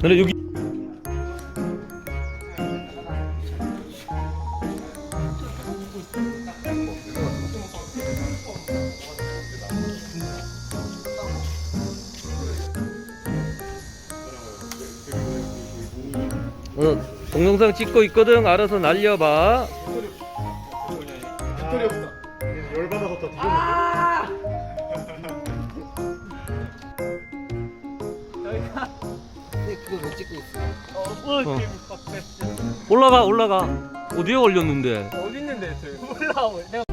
근데 여기 어, 동영상 찍고 있거든. 알아서 날려봐. 없다. 열받아서 더뒤 그걸 왜 찍고 있어? 어. 올라가 올라가. 어디에 올렸는데? 어디 있는데 저 올라오고 내가